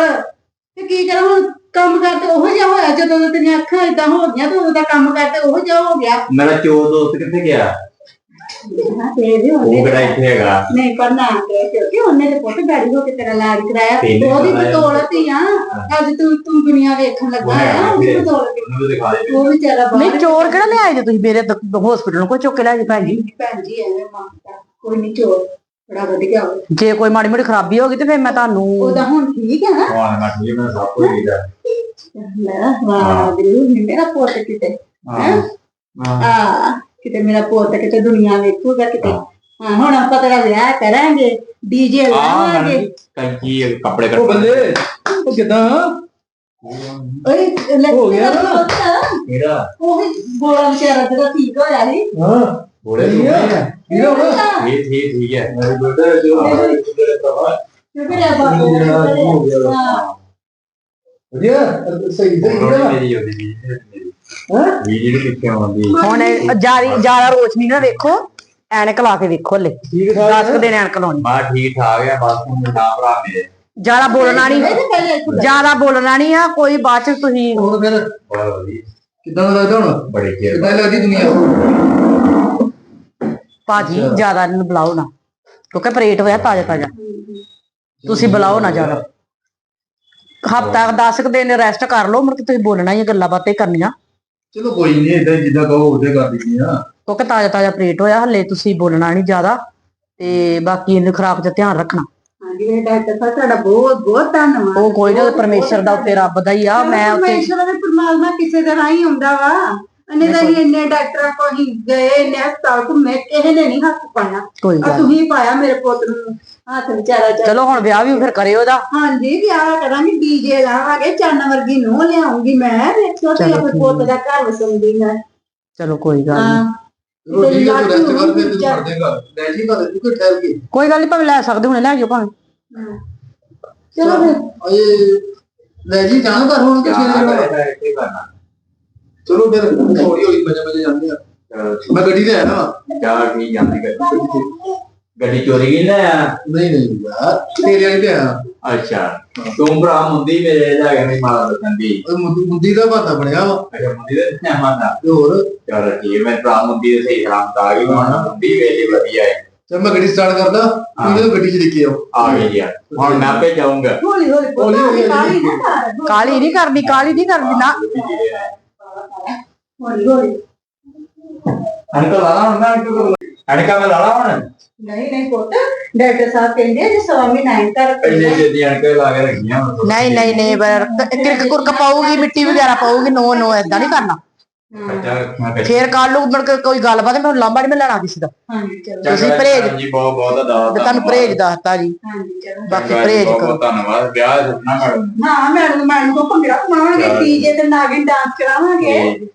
Speaker 6: ਤੇ ਕੀ ਕਰਾਂ? ਹੁਣ ਕੰਮ ਕਰਦੇ ਉਹੋ ਜਿਹਾ ਹੋਇਆ ਜਦੋਂ ਤੇਰੀਆਂ ਅੱਖਾਂ ਇਦਾਂ ਹੋ ਗਈਆਂ ਤੇ ਉਦੋਂ ਦਾ ਕੰਮ ਕਰਦੇ ਉਹੋ ਜਿਹਾ ਹੋ ਗਿਆ।
Speaker 3: ਮੇਰਾ ਚੋ ਦੋਸਤ ਕਿੱਥੇ ਗਿਆ?
Speaker 6: ਤੇ
Speaker 3: ਉਹ
Speaker 6: ਉਹਨੇ
Speaker 3: ਕਿਹੜਾ ਇੱਥੇ ਹੈਗਾ?
Speaker 6: ਨਹੀਂ ਪਰ ਨਾ ਕਰੇ ਕਿਉਂਕਿ ਉਹਨੇ ਤੇ ਪੁੱਤ ਗਾੜੀ ਹੋ ਕੇ ਤੇਰਾ ਇਲਾਜ ਕਰਾਇਆ
Speaker 3: ਤੈਨੂੰ
Speaker 6: ਉਹਦੀ
Speaker 3: ਪਤਾ ਹੈ।
Speaker 6: ਬਦੌਲਤ ਹੀ। ਆ ਅੱਜ ਤੂੰ ਤੂੰ ਦੁਨੀਆ ਵੇਖਣ ਲੱਗਾ ਆ ਉਹਦੀ ਬਦੌਲਤ ਹੀ।
Speaker 3: ਉਹਨੂੰ ਵੀ ਦਿਖਾ ਦੇ।
Speaker 6: ਉਹ ਵਿਚਾਰਾ
Speaker 5: ਨਹੀਂ
Speaker 6: ਬਾਹਰ
Speaker 5: ਚੋਰ ਕਿਹੜਾ ਲਿਆਏ ਜੇ ਤੁਸੀਂ? ਮੇਰੇ ਹਸਪੀਟਲ ਨੂੰ ਕੋਈ ਚੁੱਕ ਕੇ ਲੈ ਜੀ ਭੈਣ ਜੀ?
Speaker 6: ਭੈਣ ਜੀ ਐਵੇਂ ਮੰਗਦਾ ਕੋਈ ਨਹੀਂ ਚੋਰ ਬੜਾ ਵਧੀਆ ਹੋਵੇ
Speaker 5: ਜੇ ਕੋਈ ਮਾੜੀ ਮੋਟੀ ਖਰਾਬੀ ਹੋ ਗਈ ਤੇ ਫਿਰ ਮੈਂ ਤੁਹਾਨੂੰ
Speaker 6: ਉਹਦਾ ਹੁਣ ਠੀਕ ਹੈ ਨਾ।
Speaker 3: ਹਾਂ ਮੈਂ ਠੀਕ ਮੈਂ ਸਭ ਕੁਝ ਠੀਕ ਆ।
Speaker 6: ਲੈ ਵਾਹ ਦਿਲੂ ਮੇਰਾ ਪੁੱਤ ਕਿਤੇ
Speaker 3: ਹਾਂ। ਹਾਂ?
Speaker 6: ਆ ਕਿਤੇ ਮੇਰਾ ਪੁੱਤ ਕਿਤੇ ਦੁਨੀਆ ਵੇਖੂਗਾ ਕਿਤੇ। ਹਾਂ। ਹੁਣ ਆਪਾਂ ਤੇਰਾ ਵਿਆਹ ਕਰਾਂਗੇ ਡੀਜੇ ਲਾਵਾਂਗੇ।
Speaker 3: ਕੰਜੀ ਕੱਪੜੇ
Speaker 7: ਉਹ
Speaker 3: ਕੱਟ
Speaker 7: ਬੱਲੇ ਉਹ ਕਿਦਾਂ?
Speaker 6: ਓਏ ਲੈ
Speaker 7: ਹੋ ਗਿਆ। ਨਾ।
Speaker 3: ਕਿਹੜਾ?
Speaker 6: ਉਹ ਵੀ ਗੋਲਾ ਵਿਚਾਰਾ ਜਿਹੜਾ ਠੀਕ ਹੋਇਆ ਸੀ।
Speaker 7: ਹਾਂ।
Speaker 3: ਬੋਲੇ
Speaker 7: ਕੀ
Speaker 3: ਤੂੰ
Speaker 7: ਆ। ਕੀ ਹੋ ਗਿਆ
Speaker 3: ਠੀਕ ਠੀਕ ਠੀਕ ਹੈ।
Speaker 7: ਮੇਰੇ ਬੇਟੇ ਜੋ
Speaker 6: ਇਹ ਬਾਬੂ
Speaker 7: ਇਹ ਜਿਹੜਾ
Speaker 6: ਨੇ
Speaker 7: ਹੋ ਗਿਆ।
Speaker 6: ਹਾਂ।
Speaker 7: ਵਧੀਆ? ਸਹੀ ਸਹੀ
Speaker 3: ਮੇਰੀ ਉਹਦੀ ਵੀ। ਮੇਰੀ
Speaker 7: ਹਾਂ
Speaker 3: ਵੀ ਜਿਹੜੀ ਪਿੱਛੇ ਆਉਂਦੀ?
Speaker 5: ਹੁਣ ਜ਼ਿਆਦਾ ਜ਼ਿਆਦਾ ਰੋਸ਼ਨੀ ਨਾ ਵੇਖੋ ਐਨਕ ਲਾ ਕੇ ਵੇਖੋ ਹਲੇ।
Speaker 7: ਠੀਕ
Speaker 5: 10
Speaker 7: ਠਾਕ
Speaker 5: ਦਿਨ ਐਨਕ ਲਾਉਣੀ।
Speaker 3: ਬਾ ਠੀਕ ਠਾਕ ਆ ਬਸ ਹੁਣ ਨਾ ਭਰਾ ਮੇਰੇ
Speaker 5: ਜ਼ਿਆਦਾ ਬੋਲਣਾ ਨਹੀਂ
Speaker 6: ਲੈ।
Speaker 5: ਜ਼ਿਆਦਾ ਬੋਲਣਾ ਨਹੀਂ ਆ ਕੋਈ ਬਾਅਦ ਚ ਤੁਸੀਂ
Speaker 7: ਹੋਰ ਫਿਰ?
Speaker 3: ਬਹੁਤ ਵਧੀਆ।
Speaker 7: ਕਿਦਾਂ ਦਾ ਲੱਗਦਾ ਹੁਣ?
Speaker 3: ਬੜੇ ਚਿਰ
Speaker 7: ਕਿਦਾਂ ਲੱਗਦੀ ਦੁਨੀਆ?
Speaker 5: ਭਾਜੀ ਜ਼ਿਆਦਾ ਇਹਨੂੰ ਬੁਲਾਓ ਨਾ। ਕਿਉਂਕਿ ਪਰੇਟ ਹੋਇਆ ਤਾਜ਼ਾ ਤਾਜ਼ਾ। ਤੁਸੀਂ ਬੁਲਾਓ ਨਾ ਜ਼ਿਆਦਾ। ਹਫਤਾ 10 ਕੁ ਦਿਨ ਰੈਸਟ ਕਰ ਲਓ ਮੁੜ ਕੇ ਤੁਸੀਂ ਬੋਲਣਾ ਹੀ ਆ, ਗੱਲਾਂ ਬਾਤਾਂ ਹੀ ਕਰਨੀਆਂ।
Speaker 7: ਚਲੋ ਕੋਈ ਨਹੀਂ ਇਦਾਂ ਜਿੱਦਾਂ ਕਹੋ ਉਹਦੇ ਕਰ ਦਿੰਦੀ ਆ।
Speaker 5: ਕਿਉਂਕਿ ਤਾਜ਼ਾ ਤਾਜ਼ਾ ਪਰੇਟ ਹੋਇਆ ਹਲੇ ਤੁਸੀਂ ਬੋਲਣਾ ਨਹੀਂ ਜ਼ਿਆਦਾ ਤੇ ਬਾਕੀ ਇਹਨੂੰ ਖਰਾਕ 'ਚ ਧਿਆਨ ਰੱਖਣਾ।
Speaker 6: ਹਾਂਜੀ ਇਹ ਡਾਕਟਰ ਸਾਹਿਬ ਤੁਹਾਡਾ ਬਹੁਤ ਬਹੁਤ ਧੰਨਵਾਦ।
Speaker 5: ਉਹ ਕੋਈ ਨਾ ਪਰਮੇਸ਼ਰ ਦਾ ਉੱਤੇ ਰੱਬ ਦਾ ਹੀ ਆ ਮੈਂ ਉੱਤੇ
Speaker 6: ਪਰਮੇਸ਼ਰ ਦੇ ਪਰਮਾਤਮਾ ਕਿਸੇ ਦਾ ਰਾਹੀਂ ਹੁੰਦਾ ਵਾ। ਅਨੇ ਤਾਂ ਅਸੀਂ ਇੰਨੇ ਡਾਕਟਰਾਂ ਕੋਲ ਹੀ ਗਏ ਇੰਨੇ ਹਸਪਤਾਲ ਘੁੰਮੇ ਕਿਸੇ ਨੇ ਨਹੀਂ ਹੱਥ ਪਾਇਆ।
Speaker 5: ਕੋਈ
Speaker 6: ਆ
Speaker 5: ਗੱਲ
Speaker 6: ਤੁਸੀਂ ਪਾਇਆ ਮੇਰੇ ਪੁੱਤ ਨੂੰ। ਹੱਥ ਵਿਚਾਰਾ ਚੱਲ
Speaker 5: ਚਲੋ ਹੁਣ ਵਿਆਹ ਵੀ ਫਿਰ ਕਰਿਓ ਉਹਦਾ।
Speaker 6: ਹਾਂਜੀ ਵਿਆਹ ਕਰਾਂਗੇ ਡੀਜੇ ਲਾਵਾਂਗੇ ਚੰਨ ਵਰਗੀ ਨੂੰ ਲਿਆਉਂਗੀ ਮੈਂ ਤੇ
Speaker 5: ਚਲੋ
Speaker 6: ਆਪਣੇ ਪੁੱਤ ਦਾ ਘਰ ਵਸਾਉਂਦੀ ਮੈਂ।
Speaker 5: ਚਲੋ ਕੋਈ ਗੱਲ ਨਹੀਂ
Speaker 6: ਹਾਂ।
Speaker 7: ਰੋਟੀ ਦਾ ਰੈਸਟ ਕਰ ਫਿਰ ਤੂੰ ਕਰ ਦੇਗਾ ਲੈ ਜੀ ਘਰ ਤੂੰ ਕਿ ਠਹਿਰ ਕੇ
Speaker 5: ਕੋਈ ਗੱਲ ਨਹੀਂ ਭਾਵੇਂ ਲੈ ਸਕਦੇ ਹੁਣੇ ਲੈ ਜਾਓ ਭਾਵੇਂ।
Speaker 6: ਚਲੋ ਫਿਰ।
Speaker 7: ਅਏ ਲੈ ਜੀ ਜਾਣ ਘਰ ਹੁਣ ਕਿ
Speaker 1: ਕਿਆ
Speaker 7: ਸਵੇਰੇ
Speaker 1: ਕਰੇ ਇੱਥੇ ਕਰਨਾ
Speaker 7: ਚਲੋ ਫਿਰ ਹੌਲੀ ਹੌਲੀ ਬਜੇ ਬਜੇ ਜਾਂਦੇ ਆ। ਮੈਂ ਗੱਡੀ ਲੈ ਆਇਆ
Speaker 1: ਕੀ ਜਾਂਦੀ ਗੱਡੀ। ਗੱਡੀ ਚੋਰੀ ਕੀ ਲੈ ਆ?
Speaker 7: ਨਹੀਂ ਨਹੀਂ ਯਾਰ ਤੇਰੇ ਵਾਲੀ ਤੇ ਆਇਆ
Speaker 1: ਅੱਛਾ ਤੂੰ ਭਰਾ ਮੁੰਦੀ ਮੇਰੇ ਲੈ ਕੇ ਨਹੀਂ ਮਾਰਾ ਦੱਸਣ ਦੀ
Speaker 7: ਉਹ ਮੁੰਦੀ ਮੁੰਦੀ ਦਾ ਬਾਤਾ ਬਣਿਆ ਵਾ।
Speaker 1: ਅੱਛਾ ਮੁੰਦੀ ਦੇ ਨਹੀਂ ਮਾਰਦਾ
Speaker 7: ਤੇ ਹੋਰ?
Speaker 1: ਚਲ ਠੀਕ ਮੈਂ ਭਰਾ ਮੁੰਦੀ ਦੇ ਸਹੀ ਸਲਾਮਤ ਆ ਗਈ ਹੁਣ ਮੁੰਦੀ ਵੇਲੀ ਵਧੀਆ ਹੈ।
Speaker 7: ਚਲ ਮੈਂ ਗੱਡੀ ਸਟਾਰਟ ਕਰਦਾ ਤੂੰ ਜਦੋਂ ਗੱਡੀ 'ਚ ਲਿਖੇ ਆਓ
Speaker 1: ਆ ਗਈ ਯਾਰ ਹੁਣ ਮੈਂ ਆਪੇ ਜਾਊਂਗਾ।
Speaker 6: ਹੌਲੀ ਹੌਲੀ
Speaker 7: ਹੌਲੀ ਹੌਲੀ
Speaker 6: ਕਾਹਲੀ ਨਾ ਕਰ
Speaker 5: ਕਾਲੀ ਨਹੀਂ ਕਰਨੀ ਕਾਲੀ ਨਹੀਂ ਕਰਨੀ ਨਾ।
Speaker 6: ਹੌਲੀ ਹੌਲੀ।
Speaker 1: ਅਣਕਾ ਲਾਣਾ ਹੁਣ ਮੈਂ ਅਣਕਾ ਮੈਂ ਲਾਣਾ ਹੁਣ?
Speaker 6: ਨਹੀਂ ਨਹੀਂ ਪੁੱਤ ਡਾਕਟਰ ਸਾਹਿਬ ਕਹਿੰਦੇ ਜੇ ਸਵਾ ਮਹੀਨਾ ਇੰਤਰ
Speaker 1: ਇੰਨੇ ਜੇਦੀ ਅਣਕਾ ਲਾ ਕੇ ਰੱਖੀਆਂ।
Speaker 5: ਨਹੀਂ ਨਹੀਂ ਨਹੀਂ ਕਿਰਕ ਕੁਰਕ ਪਾਉਗੀ ਮਿੱਟੀ ਵਗੈਰਾ ਪਾਉਗੀ ਨੋ ਨੋ ਏਦਾਂ ਨਹੀਂ ਕਰਨਾ।
Speaker 1: ਮੈਂ
Speaker 5: ਫੇਰ ਕੱਲ ਨੂੰ ਮੁੜ ਕੇ ਕੋਈ ਗੱਲਬਾਤ ਮੈਨੂੰ ਲਾਂਬਾ ਨਹੀਂ ਮੈਂ ਲੈਣਾ ਕਿਸੇ ਦਾ
Speaker 6: ਹਾਂਜੀ ਚਲੋ।
Speaker 1: ਚੰਗਾ
Speaker 5: ਤੁਸੀਂ ਪਰਹੇਜ਼-
Speaker 1: ਜੀ ਬਹੁਤ ਬਹੁਤ ਦਾ
Speaker 5: ਤੇ ਤੁਹਾਨੂੰ ਪਰਹੇਜ ਦੱਸਤਾ ਜੀ।
Speaker 6: ਹਾਂਜੀ ਚਲੋ।
Speaker 5: ਬਾਕੀ
Speaker 1: ਚੰਗਾ ਜੀ,
Speaker 5: ਪਰਹੇਜ
Speaker 1: ਬਹੁਤ
Speaker 5: ਕਰੋ।
Speaker 1: ਬਹੁਤ ਧੰਨਵਾਦ। ਵਿਆਹ ਸੁਪਨਾ ਮੈਡਮ
Speaker 6: ਹਾਂ ਮੈਡਮ ਮੈਡਮ ਕੋ ਭੰਗੜਾ ਪਾਵਾਂਗੇ। ਡੀਜੇ ਤੇ ਨਾਗਿਨ ਡਾਂਸ ਕਰਾਵਾਂਗੇ।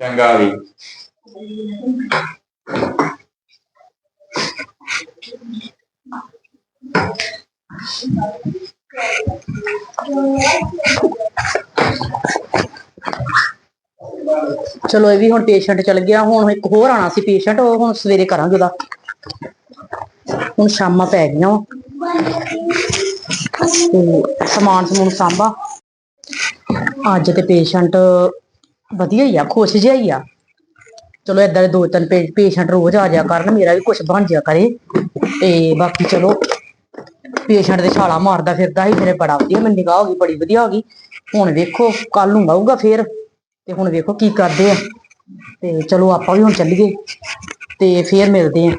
Speaker 1: ਚੰਗਾ ਵੀ
Speaker 5: ਚਲੋ ਇਹ ਵੀ ਹੁਣ ਪੇਸ਼ੈਂਟ ਚਲ ਗਿਆ, ਹੁਣ ਇੱਕ ਹੋਰ ਆਣਾ ਸੀ ਪੇਸ਼ੈਂਟ ਉਹ ਹੁਣ ਸਵੇਰੇ ਕਰਾਂਗੇ ਉਹਦਾ। ਹੁਣ ਸ਼ਾਮਾਂ ਪੈ ਗਈਆਂ ਤੇ ਸਮਾਨ ਸਮੂਨ ਸਾਂਭਾ। ਅੱਜ ਤੇ ਪੇਸ਼ੈਂਟ ਵਧੀਆ ਹੀ ਆ, ਖੁਸ਼ ਜਿਹਾ ਹੀ ਆ। ਚਲੋ ਏਦਾਂ ਦੇ ਦੋ ਤਿੰਨ ਪੇਸ਼ੈਂਟ ਰੋਜ਼ ਆ ਜਾਇਆ ਕਰਨ, ਮੇਰਾ ਵੀ ਕੁਝ ਬਣ ਜਾਇਆ ਕਰੇ। ਤੇ ਬਾਕੀ ਚਲੋ ਪੇਸ਼ੈਂਟ ਦੇ ਛਾਲਾ ਮਾਰਦਾ ਫਿਰਦਾ ਸੀ ਮੇਰੇ ਬੜਾ ਵਧੀਆ, ਮੈਨੂੰ ਨਿਗਾਹ ਹੋ ਗਈ, ਬੜੀ ਵਧੀਆ ਹੋ ਗਈ। ਹੁਣ ਵੇਖੋ ਕੱਲ ਨੂੰ ਆਊਗਾ ਫੇਰ, ਤੇ ਹੁਣ ਵੇਖੋ ਕੀ ਕਰਦੇ ਆ। ਤੇ ਚਲੋ ਆਪਾਂ ਵੀ ਹੁਣ ਚੱਲੀਏ, ਤੇ ਫੇਰ ਮਿਲਦੇ ਆ।